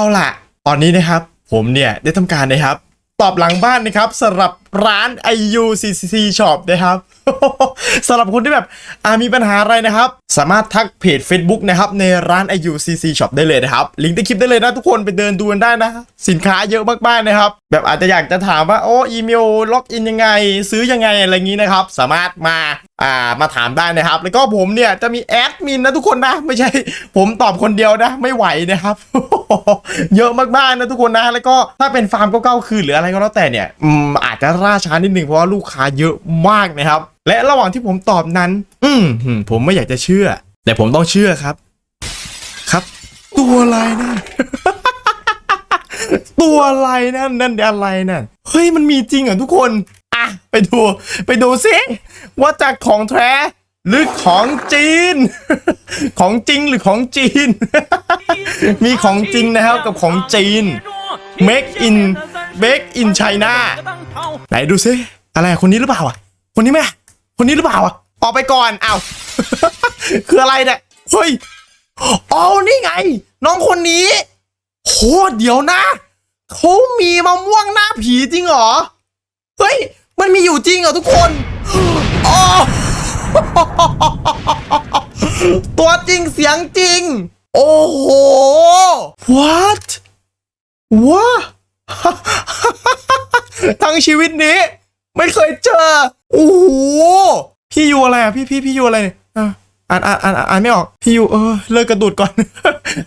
เอาล่ะ ตอนนี้นะครับ ผมเนี่ยได้ทำการนะครับ ตอบหลังบ้านนะครับสำหรับร้าน IUCCC Shop นะครับ สำหรับคนที่แบบมีปัญหาอะไรนะครับ สามารถทักเพจ Facebook นะครับในร้าน IUCC Shop ได้เลยนะครับ ลิงก์ใต้คลิปได้เลยนะทุกคนไปเดินดูกันได้นะ สินค้าเยอะมากๆนะครับ แบบอาจจะอยากจะถามว่าโอ้อีเมลล็อกอินยังไง ซื้อยังไงอะไรอย่างนี้นะครับ สามารถมาอ่ามาถามได้นะครับ แล้วก็ผมเนี่ยจะมีแอดมินนะทุกคนนะ ไม่ใช่ ผมตอบคนเดียวนะ ไม่ไหวนะครับ เยอะมากๆนะทุกคนนะ แล้วก็ถ้าเป็นฟาร์มเก้าๆคืนหรืออะไรก็แล้วแต่เนี่ยอืมอาจจะล่าช้านิดนึงเพราะว่าลูกค้าเยอะมากนะครับและระหว่างที่ผมตอบนั้น อืมผมไม่อยากจะเชื่อ แต่ผมต้องเชื่อครับ ครับ ตัวอะไรนั่นตัวอะไรนั่นนั่นอะไรนั่นเฮ้ยมันมีจริงเหรอทุกคนอะไปดูไปดูซิว่าจากของแท้หรือของจีน ของจริงหรือของจีน มีของจริงนะครับกับของจีน Make in Make in China ไหนดูซิอะไรคนนี้หรือเปล่าอะคนนี้ไหม คนนี้หรือเปล่าอะออกไปก่อนอ้าวคืออะไรเนี่ยเฮ้ยอ๋อนี่ไง น้องคนนี้โหเดี๋ยวนะเขามีมะม่วงหน้าผีจริงเหรอเฮ้ยมันมีอยู่จริงเหรอทุกคนอ๋อตัวจริงเสียงจริง โอ้โห what ว้าทั้งชีวิตนี้ ไม่เคยเจอโอ้โหพี่อยู่อะไรอะพี่พี่พี่อยู่อะไรเนี่ยอ่านอ่านอ่านอ่านไม่ออกพี่อยู่เออเลิกกระดุดก่อน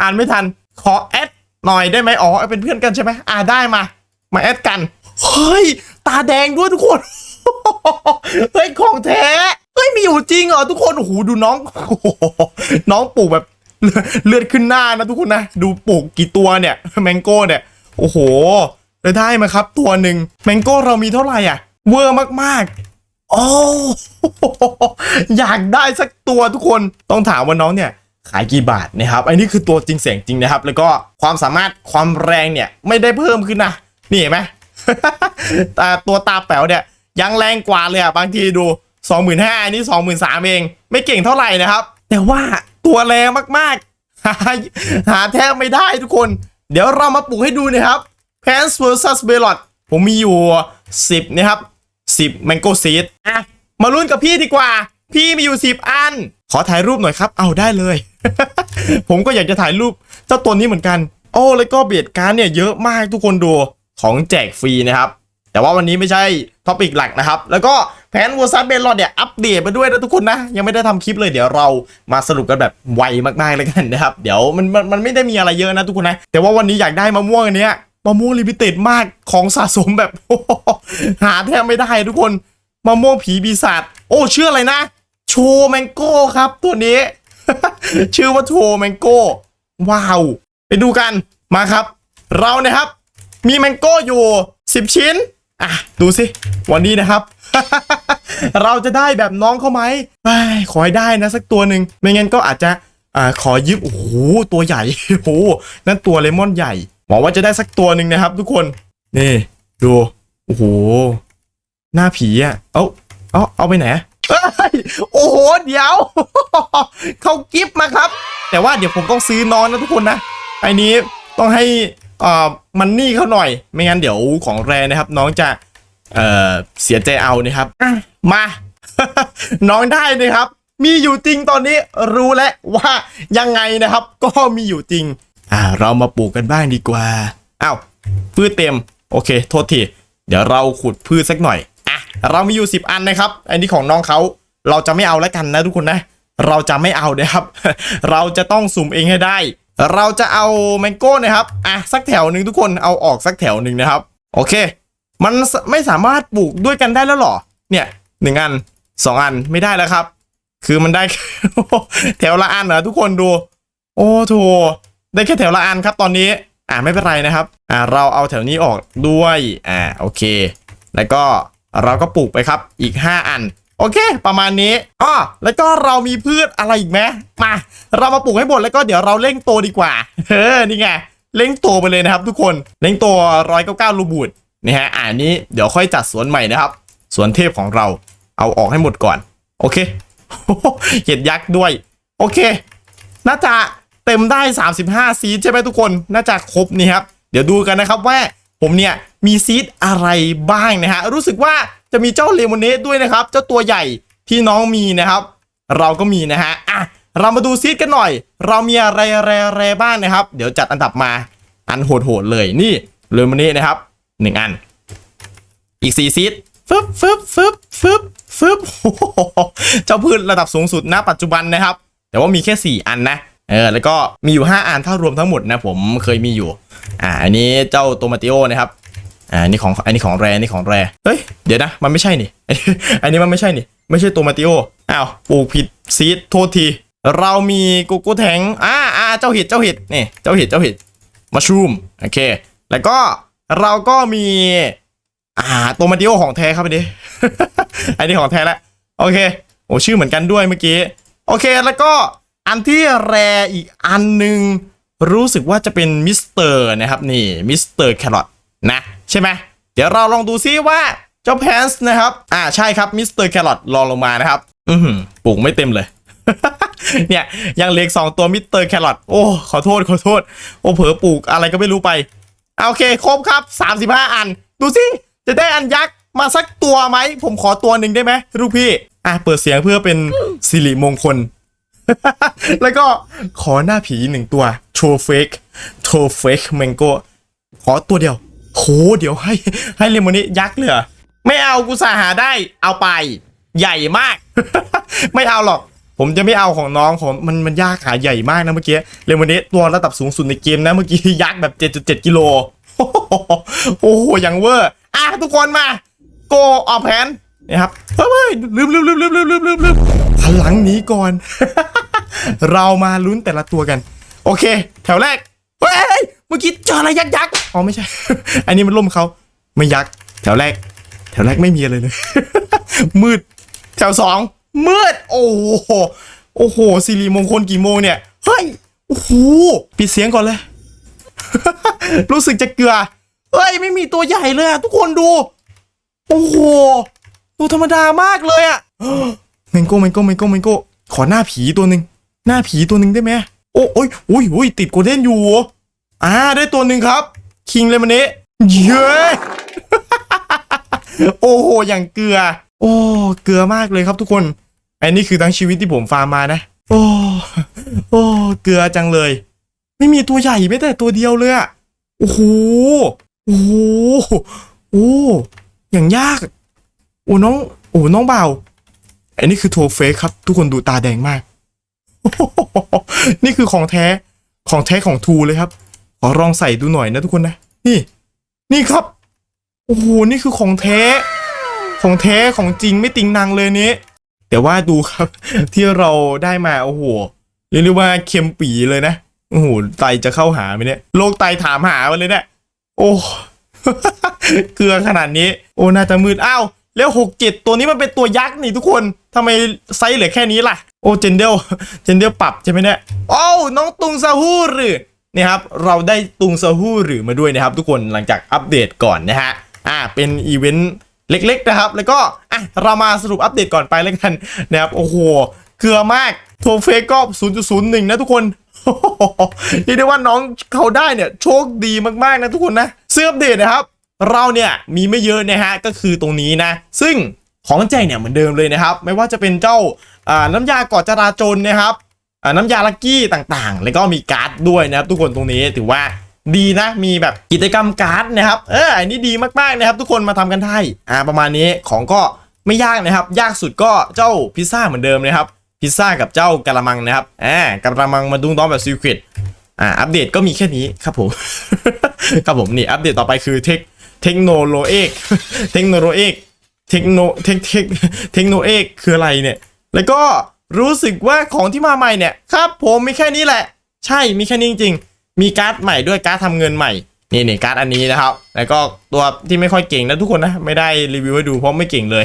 อ่านไม่ทัน ขอแอดหน่อยได้ไหมอ๋อเป็นเพื่อนกันใช่ไหมอ่าได้มา มาแอดกันเฮ้ยตาแดงด้วยทุกคนเฮ้ยของแท้เฮ้ยมีอยู่จริงเหรอทุกคนโอ้โหดูน้องโอ้โหน้องปลูกแบบเลือดขึ้นหน้านะทุกคนนะ ดูปลูกกี่ตัวเนี่ยแมงโก้เนี่ย โอ้โหได้มาครับ ตัวหนึ่งแมงโก้เรามีเท่าไหร่อะ เวอร์มากๆ โอ้อยากได้สักตัวทุกคนต้องถามว่าน้องเนี่ยขายกี่บาทนะครับอันนี้คือตัวจริงเสียงจริงนะครับ แล้วก็ความสามารถความแรงเนี่ยไม่ได้เพิ่มขึ้นนะนี่เห็นไหมแต่ตัวตาแป๋วเนี่ยยังแรงกว่าเลยอะบางทีดู 25,000อันนี้ 23,000เอง ไม่เก่งเท่าไหร่นะครับ แต่ว่าตัวแรงมากๆ หาหาแทบไม่ได้ทุกคน เดี๋ยวเรามาปลูกให้ดูนะครับ Pants vs b e l o t ผมมีอยู่ 10 นะครับ 10 Mango Seed อะ มาลุ้นกับพี่ดีกว่า พี่มีอยู่ 10 อัน ขอถ่ายรูปหน่อยครับ เอาได้เลย ผมก็อยากจะถ่ายรูปเจ้าตัวนี้เหมือนกัน โอ้ แล้วก็เบียดการดเนี่ยเยอะมากทุกคนดู ของแจกฟรีนะครับ แต่ว่าวันนี้ไม่ใช่ท็อปิกหลักนะครับ แล้วก็แผนวัวซับเบลลอนเนี่ยอัปเดตมาด้วยนะทุกคนนะ ยังไม่ได้ทำคลิปเลยเดี๋ยวเรามาสรุปกันแบบไวมากๆเลยกันนะครับ เดี๋ยวมันมันมันไม่ได้มีอะไรเยอะนะทุกคนนะ แต่ว่าวันนี้อยากได้มะม่วงอันเนี้ย มะม่วงลิมิเต็ดมากของสะสมแบบหาแทบไม่ได้ทุกคนมะม่วงผีปีศาจโอ้ชื่ออะไรนะโชแมงโก้ครับตัวนี้ ชื่อว่าโชแมงโก้ว้าว ไปดูกันมาครับ เรานะครับ มีแมงโก้อยู่ 10 ชิ้น อะ ดูสิ วันนี้นะครับ เราจะได้แบบน้องเขาไหมเอ้ยขอให้ได้นะสักตัวหนึ่งไม่งั้นก็อาจจะอ่าขอยืมโอ้โหตัวใหญ่โอ้โหนั่นตัวเลมอนใหญ่ หวังว่าจะได้สักตัวหนึ่งนะครับ ทุกคนนี่ดูโอ้โหหน้าผีอะเอ้าเอาเอาไปไหนโอ้โหเดี๋ยวเขากิฟต์มาครับ แต่ว่าเดี๋ยวผมต้องซื้อน้องนะทุกคนนะไอ้นี้ต้องให้อ่อมันนี่เขาหน่อย ไม่งั้นเดี๋ยวของแรนะครับ น้องจะเอ่อเสียใจเอานะครับมา น้องได้นะครับ มีอยู่จริงตอนนี้รู้แล้วว่ายังไงนะครับ ก็มีอยู่จริง อ่า เรามาปลูกกันบ้างดีกว่าอ้าวพืชเต็ม โอเค โทษทีเดี๋ยวเราขุดพืชสักหน่อยอะเรามีอยู่ 10 อันนะครับ อันนี้ของน้องเขาเราจะไม่เอาแล้วกันนะทุกคนนะ เราจะไม่เอานะครับ เราจะต้องสุ่มเองให้ได้ เราจะเอาแมงโก้นะครับอะสักแถวหนึ่งทุกคนเอาออกสักแถวหนึ่งนะครับ โอเค มันไม่สามารถปลูกด้วยกันได้แล้วหรอ เนี่ยหนึ่งอันสองอันไม่ได้แล้วครับ คือมันได้ แถวละอันเหรอทุกคนดู โอ้โถ ได้แค่แถวละอันครับตอนนี้ อ่าไม่เป็นไรนะครับ อ่าเราเอาแถวนี้ออกด้วย อ่าโอเค แล้วก็เราก็ปลูกไปครับอีก 5 อัน โอเค ประมาณนี้อ้อแล้วก็เรามีพืชอะไรอีกไหมมา เรามาปลูกให้หมดแล้วก็เดี๋ยวเราเร่งโตดีกว่าเออนี่ไงเร่งโตไปเลยนะครับ ทุกคนเร่งโตร้อยเก้าเก้าลูบูดนี่ฮะอ่านี้เดี๋ยวค่อยจัดสวนใหม่นะครับสวนเทพของเราเอาออกให้หมดก่อน โอเคเห็ดยักษ์ด้วย โอเค น่าจะ เต็มได้ 35 ซีดใช่ไหมทุกคนน่าจะครบนี่ครับ เดี๋ยวดูกันนะครับว่าผมเนี่ยมีซีดอะไรบ้างนะฮะรู้สึกว่าจะมีเจ้าเลมอนเนสด้วยนะครับ เจ้าตัวใหญ่ที่น้องมีนะครับ เราก็มีนะฮะอะเรามาดูซีดกันหน่อย เรามีอะไรอะไรอะไรบ้างนะครับ เดี๋ยวจัดอันดับมาอันโหดๆเลยนี่เลมอนเนสนะครับหนึ่งอัน อีกสี่ซีดฟึบฟึบฟึบฟึบฟึบโอ้โหเจ้าพืชระดับสูงสุดณปัจจุบันนะครับ แต่ว่ามีแค่ 4 อันนะ เออแล้วก็มีอยู่ 5 อันถ้ารวมทั้งหมดนะผมเคยมีอยู่ อ่าอันนี้เจ้าโตมาติโอนะครับอ่าอันนี้ของอันนี้ของแรอันนี้ของแรเฮ้ยเดี๋ยวนะมันไม่ใช่นี่ อันนี้มันไม่ใช่นี่ ไม่ใช่โตมาติโออ้าวปลูกผิดซีดโทษที เรามีกโก้แทงอ่าอ่าเจ้าเห็ดเจ้าเห็ดนี่เจ้าเห็ดเจ้าเห็ดมัชรูมโอเค แล้วก็เราก็มี อ่าโตมาติโอของแท้ครับอันนี้อันนี้ของแท้แล้วโอเคโอ้ชื่อเหมือนกันด้วยเมื่อกี้โอเคแล้วก็ อันที่แรอีกอันหนึ่งรู้สึกว่าจะเป็นมิสเตอร์นะครับนี่มิสเตอร์แครอทนะใช่ไหมเดี๋ยวเราลองดูซิว่าเจ้าแพนส์นะครับ อ่าใช่ครับมิสเตอร์แครอทลองลงมานะครับ อือหือปลูกไม่เต็มเลย เนี่ยยังเหลืออกสองตัวมิสเตอร์แครอทโอ้ขอโทษขอโทษ โอ้เผลอปลูกอะไรก็ไม่รู้ไป โอเคครบครับ 35 อัน ดูสิจะได้อันยักษ์มาสักตัวไหม ผมขอตัวหนึ่งได้ไหมลูกพี่ อะเปิดเสียงเพื่อเป็นสิริมงคล แล้วก็ขอหน้าผีหนึ่งตัวโชว์เฟกโชว์เฟกแมงโก้ขอตัวเดียวโหเดี๋ยวให้ให้เลมอนนี้ยักษ์เลยไม่เอากูสาหาได้ เอาไป ใหญ่มาก ไม่เอาหรอก ผมจะไม่เอาของน้องของมันมันยากหาใหญ่มากนะเมื่อกี้เลมอนนี้ตัวระดับสูงสุดในเกมนะเมื่อกี้ยักษ์แบบ 7.7กิโลโอ้โหยังเวอร์อะทุกคนมา โกออกแผนนะครับเฮ้ยลืมลืมลืมลืมลืมลืมลืมพลังนี้ก่อน เรามาลุ้นแต่ละตัวกัน โอเค แถวแรกเฮ้ยเมื่อกี้เจออะไรยักษ์ยักษ์อ๋อไม่ใช่ อันนี้มันล่มเขาไม่ยักษ์แถวแรก แถวแรกไม่มีอะไรเลย มืด แถวสองมืด โอ้โหโอ้โหสิริมงคลกี่โมงเนี่ยเฮ้ยโอ้โหปิดเสียงก่อนเลย รู้สึกจะเกลือเฮ้ยไม่มีตัวใหญ่เลยทุกคนดู โอ้โหตัวธรรมดามากเลยอะเมงโก้เมงโก้เมงโก้เมงโก้ขอหน้าผีตัวหนึ่ง หน้าผีตัวหนึ่งได้ไหมโอ้โอ้ยโอ้ยโอ้ยติดโกลเด้นอยู่อ่าได้ตัวหนึ่งครับ คิงเลมันเนะเย้โอ้โหอย่างเกลือ โอ้เกลือมากเลยครับทุกคนอันนี้คือทั้งชีวิตที่ผมฟาร์มมานะ โอ้โอ้เกลือจังเลย ไม่มีตัวใหญ่ไม่แต่ตัวเดียวเลยอะโอ้โหโอ้โหโอ้อย่างยากโอ้น้อง โอ้น้องเบาอันนี้คือโทเฟกครับ ทุกคนดูตาแดงมาก นี่คือของแท้ของแท้ของทูเลยครับ ขอลองใส่ดูหน่อยนะทุกคนนะ นี่ นี่ครับ โอ้โห นี่คือของแท้ ของแท้ของจริงไม่ติงนางเลยนี้แต่ว่าดูครับ ที่เราได้มา โอ้โหเรียกได้ว่าเค็มปีเลยนะ โอ้โห ไตจะเข้าหาไหมเนี่ย โรคไตถามหามาเลยเนี่ย โอ้เกลือขนาดนี้ โอ้น่าจะมืด อ้าว แล้วหกเจ็ดตัวนี้มันเป็นตัวยักษ์นี่ทุกคนทำไมไซส์เหลือแค่นี้ล่ะ อ้เจนเดลเจนเดลปรับใช่ไหมเนี่ยโอ้น้องตุงซาฮูหรือนี่ครับเราได้ตุงซาฮูหรือมาด้วยนะครับ ทุกคนหลังจากอัปเดตก่อนนะฮะอ่าเป็นอีเวนต์เล็กๆนะครับ แล้วก็อะเรามาสรุปอัปเดตก่อนไปแล้วกันนะครับโอ้โหเกลือมากโทเฟก็ 0.01 นะทุกคนเรียกได้ว่าน้องเขาได้เนี่ยโชคดีมากๆนะทุกคนนะเสื้ออัปเดตนะครับ เราเนี่ยมีไม่เยอะนะฮะก็คือตรงนี้นะ ซึ่ง ของแจกเนี่ยเหมือนเดิมเลยนะครับ ไม่ว่าจะเป็นเจ้าน้ำยากอดจราจรนะครับน้ำยาลักกี้ต่างๆ แล้วก็มีการ์ดด้วยนะครับทุกคนตรงนี้ถือว่าดีนะมีแบบกิจกรรมการ์ดนะครับเอออันนี้ดีมากๆนะครับ ทุกคนมาทำกันได้อ่าประมาณนี้ของก็ไม่ยากนะครับ ยากสุดก็เจ้าพิซซ่าเหมือนเดิมนะครับพิซซ่ากับเจ้ากะละมังนะครับอ่ากะละมังมาดุ้งต้องแบบซีเครตอ่าอัปเดตก็มีแค่นี้ครับผมครับผมนี่อัปเดตต่อไปคือเทคเทคโนโลเอกเทคโนโลเอก เทคโนเทคเทคเทคโนเอกคืออะไรเนี่ย แล้วก็รู้สึกว่าของที่มาใหม่เนี่ยครับผมมีแค่นี้แหละ ใช่มีแค่นี้จริงๆ มีการ์ดใหม่ด้วยการ์ดทำเงินใหม่นี่นี่การ์ดอันนี้นะครับ แล้วก็ตัวที่ไม่ค่อยเก่งนะทุกคนนะ ไม่ได้รีวิวให้ดูเพราะไม่เก่งเลย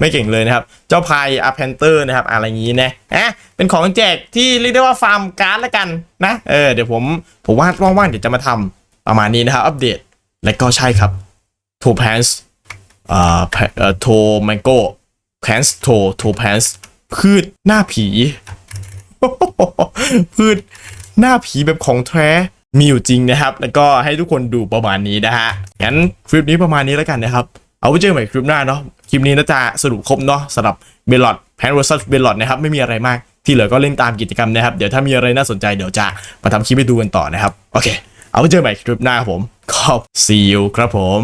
ไม่เก่งเลยนะครับ เจ้าพายอาเพนเตอร์นะครับ อะไรอย่างนี้นะอะเป็นของแจกที่เรียกได้ว่าฟาร์มการ์ดละกันนะ เออเดี๋ยวผมผมว่าว่างๆเดี๋ยวจะมาทำประมาณนี้นะครับ อัปเดต และก็ใช่ครับโทแพนส์ อ่าเอ่อโทแมงโก้แพนส์โทโทแพนส์พืชหน้าผี พืชหน้าผีแบบของแท้มีอยู่จริงนะครับ แล้วก็ให้ทุกคนดูประมาณนี้นะฮะ งั้นคลิปนี้ประมาณนี้แล้วกันนะครับ เอาไว้เจอใหม่คลิปหน้าเนาะ คลิปนี้น่าจะสรุปครบเนาะสำหรับเบลลอดแพนเวอร์ซัสเบลลอดนะครับ ไม่มีอะไรมาก ที่เหลือก็เล่นตามกิจกรรมนะครับ เดี๋ยวถ้ามีอะไรน่าสนใจเดี๋ยวจะมาทำคลิปให้ดูกันต่อนะครับ โอเค เอาไว้เจอใหม่คลิปหน้าครับผมขอบ see you ครับผม